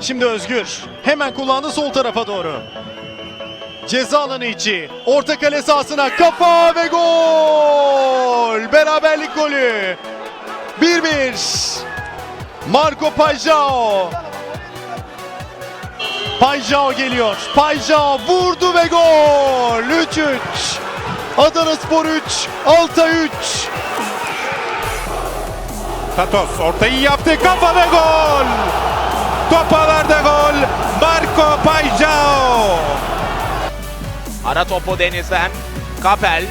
Şimdi Özgür. Hemen kullandı sol tarafa doğru. Ceza alanı içi. Orta kale sahasına kafa ve gol. Beraberlik golü. 1-1. Marco Pajao. Pajao geliyor. Pajao vurdu ve gol. 3-3. Adana Spor 3, Altay 3. Tatos ortayı yaptı kafa ve gol. Topalarda gol. Marco Pajao. Ara topu Deniz'den. Kapel.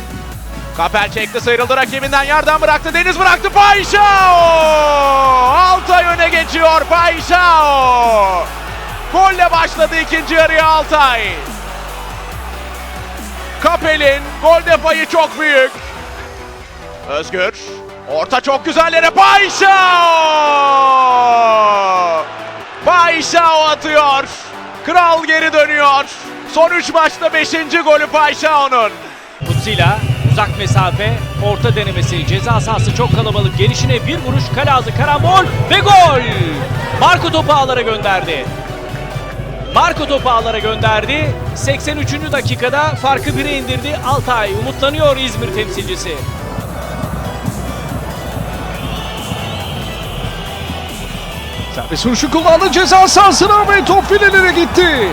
Kapel çekti sıyrıldı rakibinden yerden bıraktı. Deniz bıraktı. Payşao! Altay öne geçiyor. Payşao! Golle başladı ikinci yarıya Altay. Kapel'in gol payı çok büyük. Özgür. Orta çok güzel yere! Payşao atıyor. Kral geri dönüyor. Son 3 maçta 5. golü Payşao'nun. Kutsila uzak mesafe orta denemesi ceza sahası çok kalabalık gelişine bir vuruş kale ağzı karambol ve gol Marco topu ağlara gönderdi Marco topu ağlara gönderdi 83. dakikada farkı 1'e indirdi Altay umutlanıyor İzmir temsilcisi Serbest vuruşu kullandı ceza sahasına ve top filelere gitti.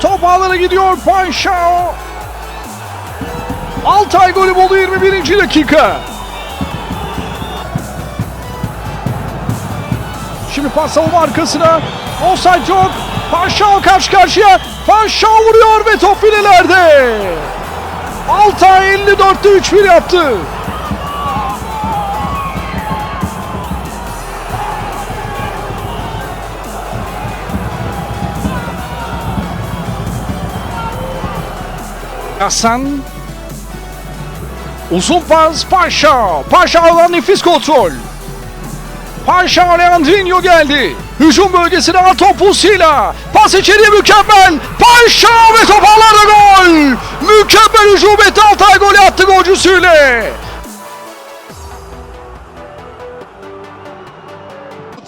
Top ağlara gidiyor Panşao. Altay golü buldu 21. dakika. Şimdi pas savunma arkasına. Offside yok. Panşao karşı karşıya. Panşao vuruyor ve top filelerde. Altay 54'te 3-1 yaptı. Hasan. Uzun pas Paşa. Paşa'dan nefis kontrol. Paşa Leandrinho geldi. Hücum bölgesine Atopus'uyla. Pas içeriye mükemmel. Paşa ve top ağlarda gol. Mükemmel hücum etti Altay golü attı golcüsüyle.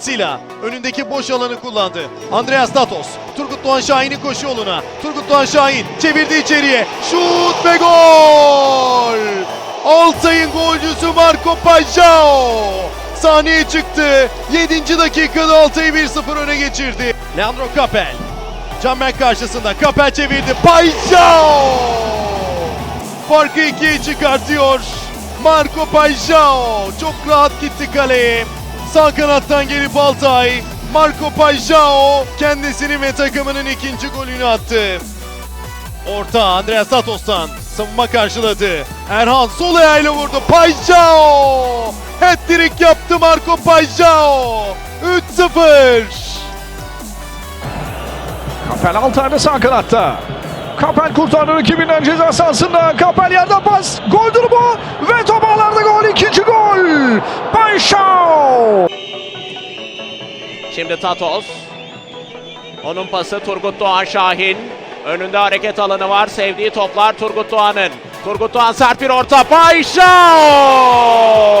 Sila önündeki boş alanı kullandı. Andreas Tatos. Turgut Doğan Şahin'in koşu yoluna. Turgut Doğan Şahin çevirdi içeriye. Şut ve gol! Altay'ın golcüsü Marco Pajao. Sahneye çıktı. 7. dakikada Altay'ı 1-0 öne geçirdi. Leandro Capel. Canberk karşısında Capel çevirdi. Pajao! Farkı ikiye çıkartıyor. Marco Pajao çok rahat gitti kaleye. Sağ kanattan gelip Altay. Marco Pajao kendisini ve takımının ikinci golünü attı. Orta Andreas Satos'tan savunma karşıladı. Erhan sol ayağıyla vurdu. Pajao! Hat-trick yaptı Marco Pajao. 3-0. Kapel Altay'da sağ kanatta. Kapel kurtardı rakibinden ceza sahasında. Kapel yerden pas. Gol durumu ve top ağlarda gol. ikinci gol. Şimdi Tatos. Onun pası Turgut Doğan Şahin. Önünde hareket alanı var. Sevdiği toplar Turgut Doğan'ın. Turgut Doğan sert bir orta. Payşao!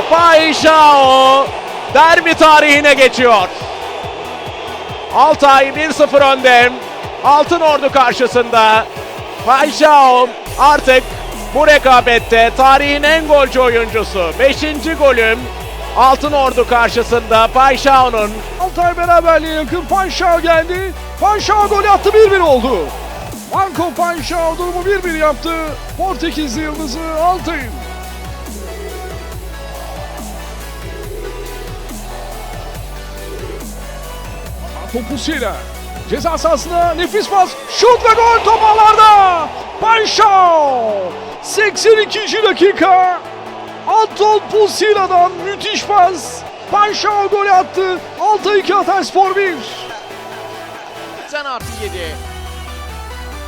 Payşao! Derbi tarihine geçiyor. Altay 1-0 önde. Altın Ordu karşısında. Payşao artık bu rekabette tarihin en golcü oyuncusu. 5. golüm Altın Ordu karşısında Payşao'nun Altay beraberliğe yakın. Panşao geldi. Panşao golü attı 1-1 oldu. Marco Panşao durumu 1-1 yaptı. Portekizli yıldızı Altay'ın. Topusuyla ceza sahasına nefis pas, şut ve gol top ağlarda. Panşao 82. dakika Anton Pusila'dan müthiş pas. Panşao golü attı. Altay 2 Hatayspor 1. Sen artı 7.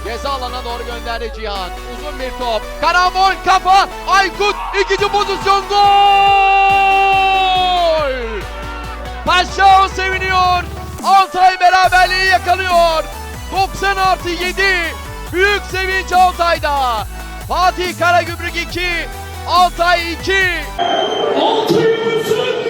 Ceza alana doğru gönderdi Cihan. Uzun bir top. Karambol kafa. Aykut ikinci pozisyon gol. Paşao seviniyor. Altay beraberliği yakalıyor. 90 artı 7. Büyük sevinç Altay'da. Fatih Karagümrük 2. Altay 2. Altay'ın